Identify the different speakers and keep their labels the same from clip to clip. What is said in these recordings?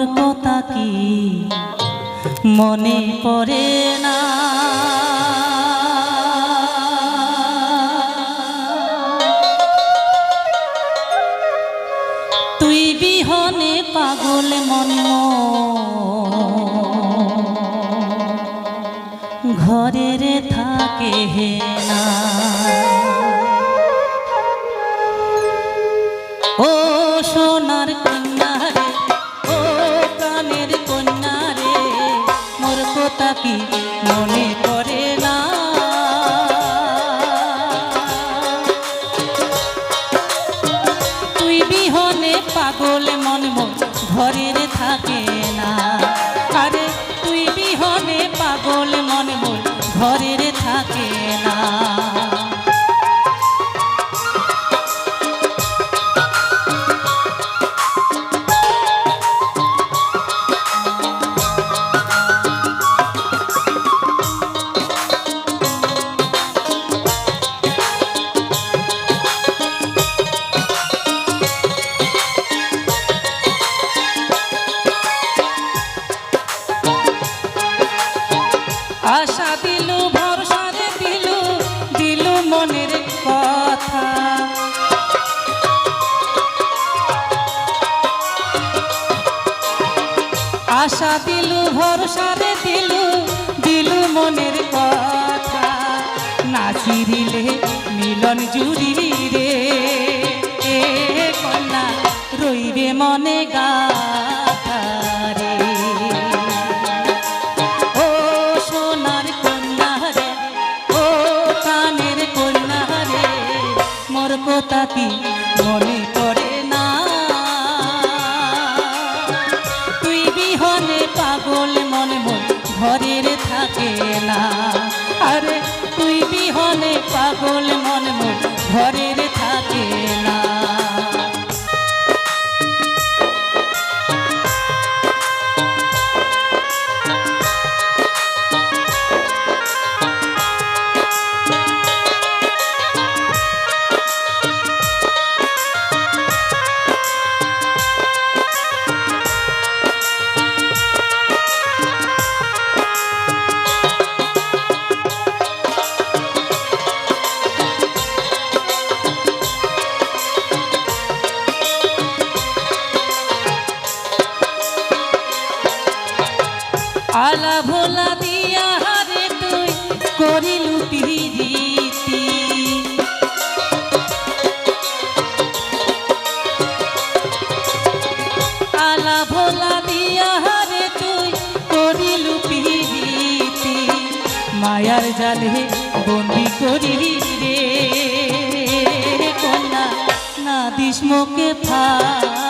Speaker 1: তোর কথা কি? মনে পড়ে না। তুই বিহনে পাগল মন ঘরের থাকে না। কথা মনে পড়ে না। তুই বিহনে পাগল মন মন ঘরের থাকে না। আরে তুই বিহনে পাগল মন মন ঘরের থাকে দিলু ভরসা রে দিলু দিলু মনের কথা। না চিরিলে মিলন জুড়ি পিরিতি আলা ভোলা দিয়া হারে তুই করিলু পিরিতি মায়ার জালে বন্দি করি রে। কন্যা, না দিস মোকে ফাঁকি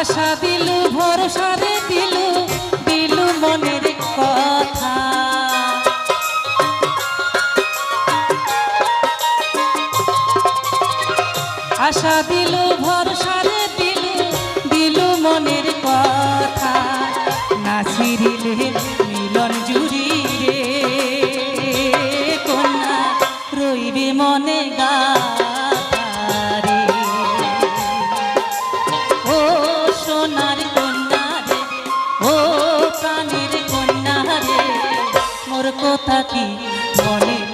Speaker 1: আশা দিলু, ভরসা রে দিলু দিলু মনের কথা। আশা দিলু, ভরসা রে দিলু দিলু মনের কথা। না ছিড়িলে মিলন জুড়ি রে, কন্যা, রইবে মনে গাথা কথা কি মনে